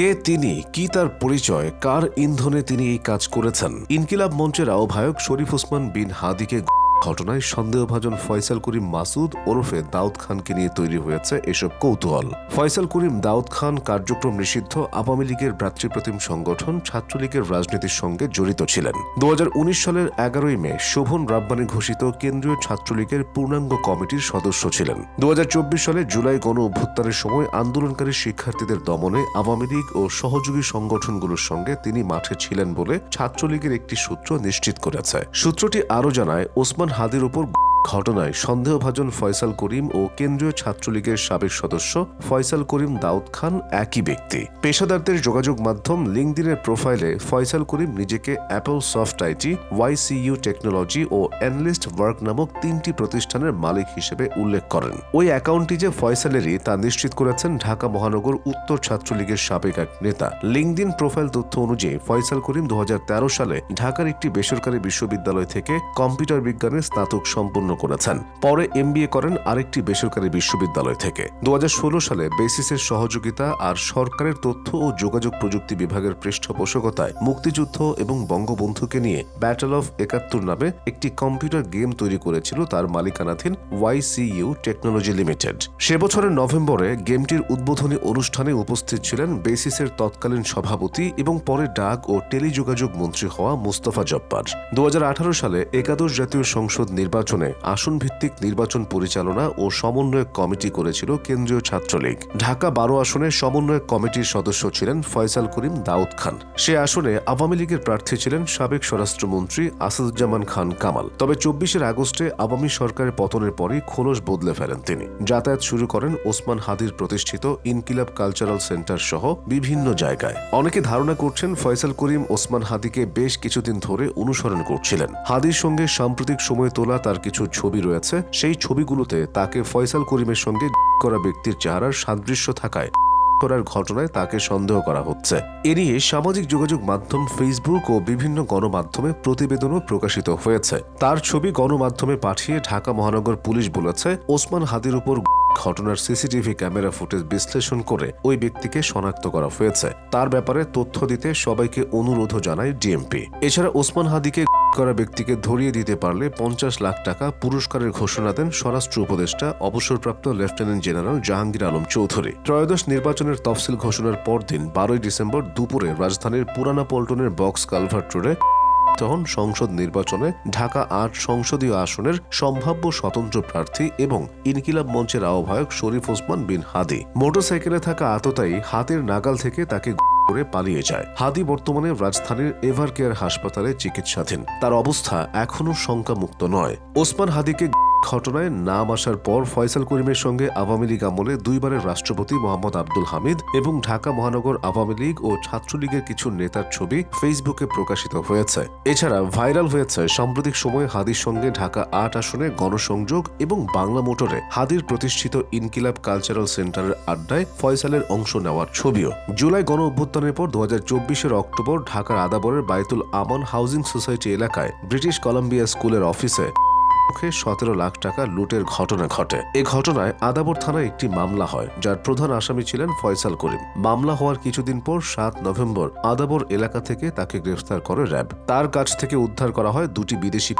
কে তিনি, কি তার পরিচয়, কার ইন্ধনে তিনি এই কাজ করেছেন? ইনকিলাব মঞ্চের আহ্বায়ক শরীফ ওসমান বিন হাদিকে ঘটনায় সন্দেহভাজন ফয়সাল করিম মাসুদ ওরফে দাউদ খানকে নিয়ে তৈরি হয়েছে এসব কৌতূহল। ফয়সাল করিম দাউদ খান কার্যক্রম নিষিদ্ধ, আওয়ামী লীগের ভ্রাতৃপ্রতিম সংগঠন, ছাত্রলীগের রাজনীতির সঙ্গে জড়িত ছিলেন। দু সালের এগারোই মে শোভন রাব্বানি ঘোষিত কেন্দ্রীয় ছাত্রলীগের পূর্ণাঙ্গ কমিটির সদস্য ছিলেন। দু হাজার চব্বিশ সালে জুলাই গণ অভ্যুত্থানের সময় আন্দোলনকারী শিক্ষার্থীদের দমনে আওয়ামী লীগ ও সহযোগী সংগঠনগুলোর সঙ্গে তিনি মাঠে ছিলেন বলে ছাত্রলীগের একটি সূত্র নিশ্চিত করেছে। সূত্রটি আরও জানায়, ওসমান হাদির উপর ঘটনায় সন্দেহভাজন ফয়সাল করিম ও কেন্দ্রীয় ছাত্রলীগের সাবেক সদস্য ফয়সাল করিম দাউদ খান একই ব্যক্তি। পেশাদারদের যোগাযোগ মাধ্যম লিঙ্কদিনের প্রোফাইলে ফয়সাল করিম নিজেকে Apple soft IT YCU technology O analyst work নামক তিনটি প্রতিষ্ঠানের মালিক হিসেবে উল্লেখ করেন। ওই অ্যাকাউন্টটি যে ফয়সালেরই তা নিশ্চিত করেছেন ঢাকা মহানগর উত্তর ছাত্রলীগের সাবেক এক নেতা। লিঙ্কদিন প্রোফাইল তথ্য অনুযায়ী ফয়সাল করিম দু হাজার তেরো সালে ঢাকার একটি বেসরকারি বিশ্ববিদ্যালয় থেকে কম্পিউটার বিজ্ঞানে স্নাতক সম্পন্ন করেছেন। পরে এমবিএ করেন আরেকটি বেসরকারি বিশ্ববিদ্যালয় থেকে। দু হাজার ষোলো সালে বেসিসের সহযোগিতা আর সরকারের তথ্য ও যোগাযোগ প্রযুক্তি বিভাগের পৃষ্ঠপোষকতায় মুক্তিযুদ্ধ এবং বঙ্গবন্ধুকে নিয়ে ব্যাটল অফ একাত্তর নামে একটি কম্পিউটার গেম তৈরি করেছিল তার মালিকানাধীন ওয়াইসিইউ টেকনোলজি লিমিটেড। সে বছরের নভেম্বরে গেমটির উদ্বোধনী অনুষ্ঠানে উপস্থিত ছিলেন বেসিসের তৎকালীন সভাপতি এবং পরে ডাক ও টেলিযোগাযোগ মন্ত্রী হওয়া মুস্তফা জব্বার। দু হাজার আঠারো সালে একাদশ জাতীয় সংসদ নির্বাচনে আসন ভিত্তিক নির্বাচন পরিচালনা ও সমন্বয়ক কমিটি করেছিল কেন্দ্রীয় ছাত্রলীগ। ঢাকা বারো আসনে সমন্বয়ক কমিটির সদস্য ছিলেন ফয়সাল করিম দাউদ খান। সে আসনে আওয়ামী লীগের প্রার্থী ছিলেন সাবেক স্বরাষ্ট্রমন্ত্রী আসাদুজ্জামান খান কামাল। তবে চব্বিশের আগস্টে আওয়ামী সরকারের পতনের পরই খোলস বদলে ফেলেন তিনি। যাতায়াত শুরু করেন ওসমান হাদির প্রতিষ্ঠিত ইনকিলাব কালচারাল সেন্টার সহ বিভিন্ন জায়গায়। অনেকে ধারণা করছেন ফয়সাল করিম ওসমান হাদিকে বেশ কিছুদিন ধরে অনুসরণ করছিলেন। হাদির সঙ্গে সাম্প্রতিক সময়ে তোলা তার কিছু ছবি রয়েছে, সেই ছবিগুলোতে তাকে ফয়সাল করিমের সঙ্গে করা ব্যক্তির চেহারার সাদৃশ্য থাকায় করার ঘটনায় তাকে সন্দেহ করা হচ্ছে। এ নিয়ে সামাজিক যোগাযোগ মাধ্যম ফেসবুক ও বিভিন্ন গণমাধ্যমে প্রতিবেদনও প্রকাশিত হয়েছে। তার ছবি গণমাধ্যমে পাঠিয়ে ঢাকা মহানগর পুলিশ বলেছে, ওসমান হাদির উপর ঘটনার সিসিটিভি ক্যামেরা ফুটেজ বিশ্লেষণ করে ওই ব্যক্তিকে শনাক্ত করা হয়েছে। তার ব্যাপারে তথ্য দিতে সবাইকে অনুরোধও জানায় ডিএমপি। এছাড়া ওসমান হাদিকে করা ব্যক্তিকে ধরিয়ে দিতে পারলে পঞ্চাশ লাখ টাকা পুরস্কারের ঘোষণা দেন স্বরাষ্ট্র উপদেষ্টা, অবসরপ্রাপ্ত লেফটেন্যান্ট জেনারেল জাহাঙ্গীর আলম চৌধুরী। ত্রয়োদশ নির্বাচনের তফসিল ঘোষণার পরদিন বারোই ডিসেম্বর দুপুরে রাজধানীর পুরানা পল্টনের বক্স কালভার্ট রোডে তখন সংসদ নির্বাচনে ঢাকা আট সংসদীয় আসনের সম্ভাব্য স্বতন্ত্র প্রার্থী এবং ইনকিলাব মঞ্চের আহ্বায়ক শরীফ ওসমান বিন হাদি। মোটরসাইকেলে থাকা আততায়ী হাতের নাগাল থেকে তাকে করে পালিয়ে যায়। হাদি বর্তমানে রাজধানীর এভার কেয়ার হাসপাতালে চিকিৎসাধীন। তার অবস্থা এখনও শঙ্কামুক্ত নয়। ওসমান হাদিকে ঘটনায় নাম আসার পর ফয়সাল করিমের সঙ্গে আওয়ামী লীগ আমলে দুইবারের রাষ্ট্রপতি মোহাম্মদ আব্দুল হামিদ এবং ঢাকা মহানগর আওয়ামী লীগ ও ছাত্রলীগের কিছু নেতার ছবি ফেসবুকে প্রকাশিত হয়েছে। এছাড়া ভাইরাল হয়েছে সাম্প্রতিক সময়ে হাদির সঙ্গে ঢাকা আট আসনে গণসংযোগ এবং বাংলা মোটরে হাদির প্রতিষ্ঠিত ইনকিলাব কালচারাল সেন্টারের আড্ডায় ফয়সালের অংশ নেওয়ার ছবিও। জুলাই গণ অভ্যুত্থানের পর দু হাজার অক্টোবর ঢাকার আদাবরের বাইতুল আমান হাউজিং সোসাইটি এলাকায় ব্রিটিশ কলাম্বিয়া স্কুলের অফিসে মুখে সতেরো লাখ টাকা লুটের ঘটনা ঘটে। এ ঘটনায় আদাবর থানায় একটি মামলা হয়, যার প্রধান আসামি ছিলেন ফয়সাল করিম। মামলা হওয়ার কিছুদিন পর সাত নভেম্বর আদাবর এলাকা থেকে তাকে গ্রেফতার করে র্যাব। তার কাছ থেকে উদ্ধার করা হয় দুটি বিদেশি,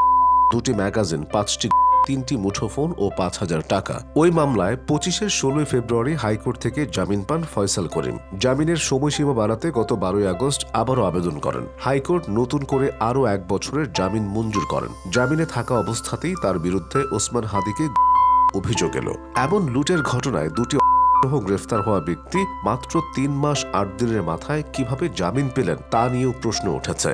দুটি ম্যাগাজিন, পাঁচটি তিনটি মুঠোফোন ও পাঁচ হাজার টাকা। ওই মামলায় পঁচিশের ষোলোই ফেব্রুয়ারি হাইকোর্ট থেকে জামিন পান ফয়সাল করিম। জামিনের সময়সীমা বাড়াতে গত বারোই আগস্ট আবারও আবেদন করেন। হাইকোর্ট নতুন করে আরও এক বছরের জামিন মঞ্জুর করেন। জামিনে থাকা অবস্থাতেই তার বিরুদ্ধে ওসমান হাদিকে অভিযোগ এলো। এমন লুটের ঘটনায় দুটি গ্রেফতার হওয়া ব্যক্তি মাত্র তিন মাস আট দিনের মাথায় কীভাবে জামিন পেলেন তা নিয়েও প্রশ্ন উঠেছে।